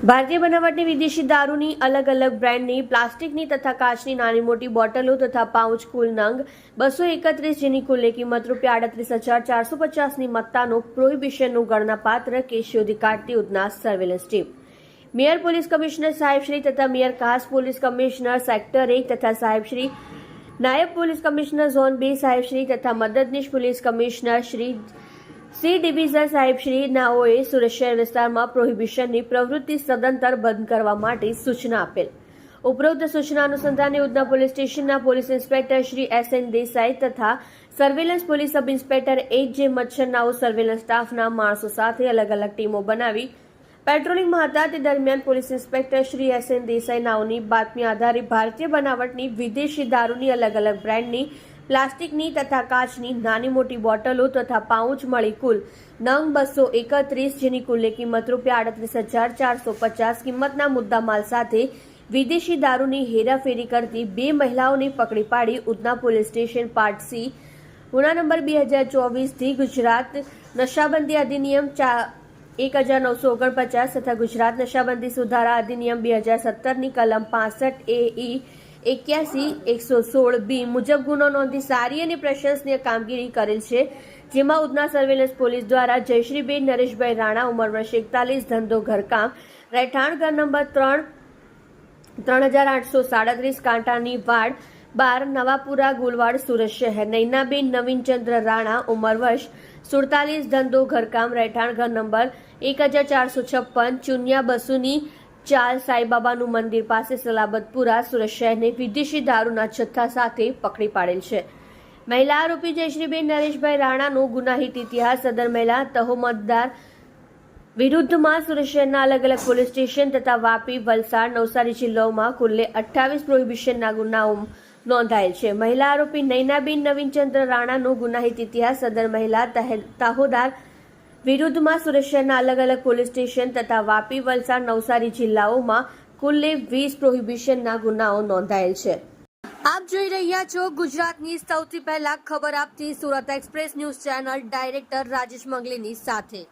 ભારતીય બનાવટની વિદેશી દારૂની અલગ અલગ બ્રાન્ડની, પ્લાસ્ટિકની તથા કાચની નાની મોટી બોટલો તથા પાઉચ કુલ નંગ બસો એકત્રીસ જેની કુલ્લે કિંમત રૂપિયા આડત્રીસ હજાર ચારસો પચાસની મત્તાનો પ્રોહિબિશનનું ગણનાપાત્ર કેસ શોધી કાઢતી Udhna surveillance team mayor police commissioner સાહેબશ્રી તથા મેયર ખાસ પોલીસ કમિશનર સેક્ટર એક તથા સાહેબશ્રી નાયબ પોલીસ કમિશનર ઝોન બે સાહેબશ્રી તથા મદદનીશ police commissioner Shri C division સાહેબશ્રી નાઓએ સુરત વિસ્તારમાં પ્રોહિબિશનની પ્રવૃત્તિ સદંતર બંધ કરવા માટે સૂચના આપેલ. ઉપરોક્ત સૂચના અનુસંધાને ઉધના પોલીસ સ્ટેશનના police inspector Shri S N Desai તથા surveillance police sub inspector H J મચ્છરનાઓ surveillance સ્ટાફના માણસો સાથે અલગ અલગ ટીમો બનાવી પેટ્રોલિંગમાં હતા તે દરમિયાન police inspector Shri S N Desai નાઓની બાતમી આધારે ભારતીય બનાવટની વિદેશી દારૂની અલગ અલગ બ્રાન્ડની પ્લાસ્ટિકની તથા કાચની નાની મોટી બોટલો તથા પાઉચ મળી કુલ નંગ બસો એકત્રીસ, જેની કુલ્લે કિંમત રૂપિયા આડત્રીસ હજાર ચારસો પચાસ કિંમતના મુદ્દામાલ સાથે વિદેશી દારૂની હેરાફેરી કરતી બે મહિલાઓને પકડી પાડી Udhna police station part C. ગુના નંબર બે હજાર ચોવીસથી ગુજરાત નશાબંધી અધિનિયમ ચા એક હજાર નવસો ઓગણપચાસ તથા ગુજરાત નશાબંધી સુધારા અધિનિયમ બે હજાર સત્તરની કલમ પાસઠ એ ઈ એક્યાસી, એકસો સોળ બી મુજબ ગુનો નોંધી સારી અને પ્રશંસનીય કામગીરી કરેલ છે, જેમાં ઉધના સર્વેલન્સ પોલીસ દ્વારા જયશ્રીબેન, નરેશભાઈ રાણા, ઉંમર વર્ષ એકતાલીસ, ધંધો ઘરકામ, રહેઠાણ ઘર નંબર ત્રણ ત્રણ હજાર આઠસો સાડત્રીસ, કાંટાની વાડ બાર, નવાપુરા, ગુલવાડ, સુરત શહેર. નૈનાબેન, નવીનચંદ્ર રાણા, ઉંમર વર્ષ સુડતાલીસ, ધંધો ઘરકામ, રહેઠાણ ઘર નંબર એક હજાર ચારસો છપ્પન, ચુનિયા બસુની ચાલ સાઈબાબાનું મંદિર પાસે સલાબતપુરા સુરત શહેરને વિદેશી દારૂના જથ્થા સાથે પકડી પાડેલ છે. મહિલા આરોપી જયશ્રીબેન નરેશભાઈ રાણાનો ગુનાહિત ઇતિહાસ સદર મહિલા તહોમતદાર વિરુદ્ધમાં સુરત શહેરના અલગ અલગ પોલીસ સ્ટેશન તથા વાપી, વલસાડ, નવસારી જિલ્લાઓમાં કુલ્લે અઠ્ઠાવીસ પ્રોહિબિશનના ગુનાઓ નોંધાયેલ છે. મહિલા આરોપી નૈનાબેન નવીનચંદ્ર રાણાનો ગુનાહિત ઇતિહાસ સદર મહિલા તહે- તાહોદાર વિરુદ્ધમાં શહેરના અલગ અલગ પોલીસ સ્ટેશન તથા વાપી, વલસાડ, નવસારી જિલ્લાઓમાં કુલ્લે વીસ પ્રોહિબિશનના ગુનાઓ નોંધાયેલ છે. આપ જોઈ રહ્યા છો ગુજરાતની સૌથી પહેલા ખબર આપતી Surat express news channel director Rajesh મંગલીની સાથે.